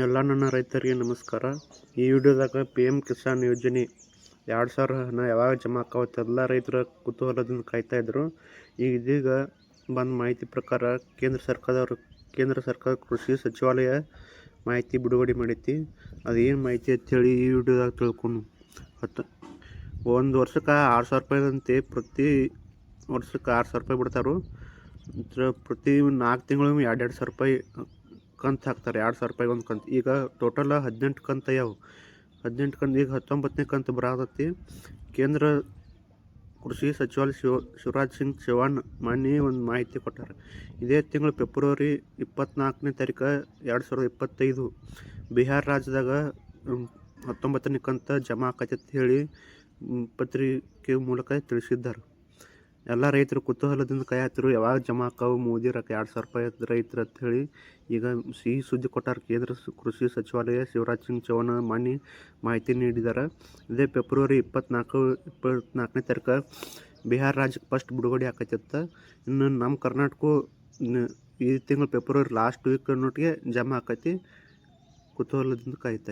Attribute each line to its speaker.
Speaker 1: ಎಲ್ಲ ನನ್ನ ರೈತರಿಗೆ ನಮಸ್ಕಾರ. ಈ ವಿಡಿಯೋದಾಗ ಪಿ ಎಂ ಕಿಸಾನ್ ಯೋಜನೆ ಎರಡು ಸಾವಿರ ಹಣ ಯಾವಾಗ ಜಮಾ ಆಕಾವತ್ತೆ ಎಲ್ಲ ರೈತರ ಕುತೂಹಲದಿಂದ ಕಾಯ್ತಾ ಇದ್ರು. ಈಗ ಇದೀಗ ಬಂದ ಮಾಹಿತಿ ಪ್ರಕಾರ ಕೇಂದ್ರ ಸರ್ಕಾರದವರು, ಕೇಂದ್ರ ಸರ್ಕಾರ ಕೃಷಿ ಸಚಿವಾಲಯ ಮಾಹಿತಿ ಬಿಡುಗಡೆ ಮಾಡೈತಿ. ಏನು ಮಾಹಿತಿ ಅಂತೇಳಿ ಈ ವಿಡಿಯೋದಾಗ ತಿಳ್ಕೊಂಡು ಹತ್ತು. ಒಂದು ವರ್ಷಕ್ಕೆ ಆರು ಸಾವಿರ ರೂಪಾಯಿದಂತೆ ಪ್ರತಿ ವರ್ಷಕ್ಕೆ ಆರು ಸಾವಿರ ರೂಪಾಯಿ ಬಿಡ್ತಾರೆ. ಪ್ರತಿ ನಾಲ್ಕು ತಿಂಗಳು ಎರಡು ಎರಡು ಸಾವಿರ ರೂಪಾಯಿ ಕಂತು ಹಾಕ್ತಾರೆ, ಎರಡು ಸಾವಿರ ರೂಪಾಯಿ ಒಂದು ಕಂತು. ಈಗ ಟೋಟಲ್ ಹದಿನೆಂಟು ಕಂತು ಆಗ್ಯಾವ. ಹದಿನೆಂಟು ಕಂತು, ಈಗ ಹತ್ತೊಂಬತ್ತನೇ ಕಂತು ಬರಾಕತ್ತಿ ಕೇಂದ್ರ ಕೃಷಿ ಸಚಿವಾಲಯ ಶಿವ, ಶಿವರಾಜ್ ಸಿಂಗ್ ಚೌಹಾಣ್ ಮೊನ್ನೆ ಒಂದು ಮಾಹಿತಿ ಕೊಟ್ಟಾರೆ. ಇದೇ ತಿಂಗಳು ಫೆಬ್ರವರಿ ಇಪ್ಪತ್ತ್ನಾಲ್ಕನೇ ತಾರೀಕು ಎರಡು ಸಾವಿರದ ಇಪ್ಪತ್ತೈದು ಬಿಹಾರ ರಾಜ್ಯದಾಗ ಹತ್ತೊಂಬತ್ತನೇ ಕಂತು ಜಮಾ ಆಕೈತೆ ಹೇಳಿ ಪತ್ರಿಕೆ ಮೂಲಕ ತಿಳಿಸಿದ್ದಾರೆ. ಎಲ್ಲ ರೈತರು ಕುತೂಹಲದಿಂದ ಕಾಯತ್ತಿರು ಯಾವಾಗ ಜಮಾ ಆಕಾವು ಮೋದಿ ರೊಕ್ಕ ಎರಡು ಸಾವಿರ ರೂಪಾಯಿ ರೈತರು ಅಂತ ಹೇಳಿ ಈಗ ಸಿಹಿ ಸುದ್ದಿ ಕೊಟ್ಟಾರ ಕೇಂದ್ರ ಕೃಷಿ ಸಚಿವಾಲಯ ಶಿವರಾಜ್ ಸಿಂಗ್ ಚೌಹಾಣ್ ಮಾನ್ಯ ಮಾಹಿತಿ ನೀಡಿದ್ದಾರೆ ಇದೇ ಫೆಬ್ರವರಿ ಇಪ್ಪತ್ನಾಲ್ಕು, ಇಪ್ಪತ್ನಾಲ್ಕನೇ ತಾರೀಕು ಬಿಹಾರ್ ರಾಜ್ಯಕ್ಕೆ ಫಸ್ಟ್ ಬಿಡುಗಡೆ ಆಕೈತಿತ್ತ ಇನ್ನು ನಮ್ಮ ಕರ್ನಾಟಕ ಈ ತಿಂಗಳು ಫೆಬ್ರವರಿ ಲಾಸ್ಟ್ ವೀಕ್ ನೋಟಿಗೆ ಜಮಾ ಆಕೈತಿ. ಕುತೂಹಲದಿಂದ ಕಾಯ್ತಾ